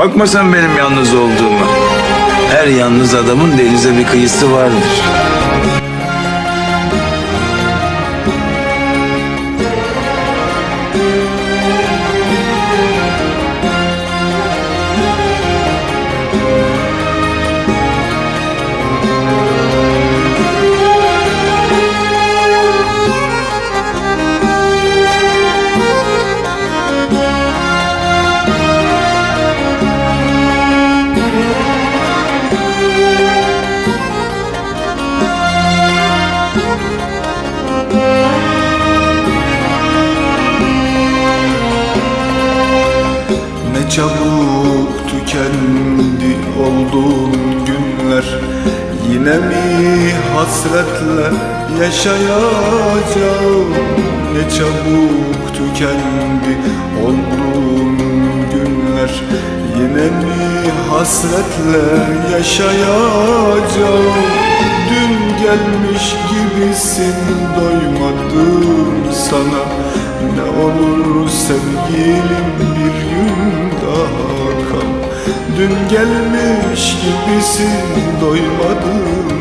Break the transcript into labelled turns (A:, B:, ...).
A: Bakma sen benim yalnız olduğuma. Her yalnız adamın denize bir kıyısı vardır.
B: Çabuk tükendi olduğun günler. Yine mi hasretle yaşayacağım? Ne çabuk tükendi olduğun günler. Yine mi hasretle yaşayacağım? Dün gelmiş gibisin doymadım sana. Ne olur sevgilim bir Dün gelmiş gibisin doymadım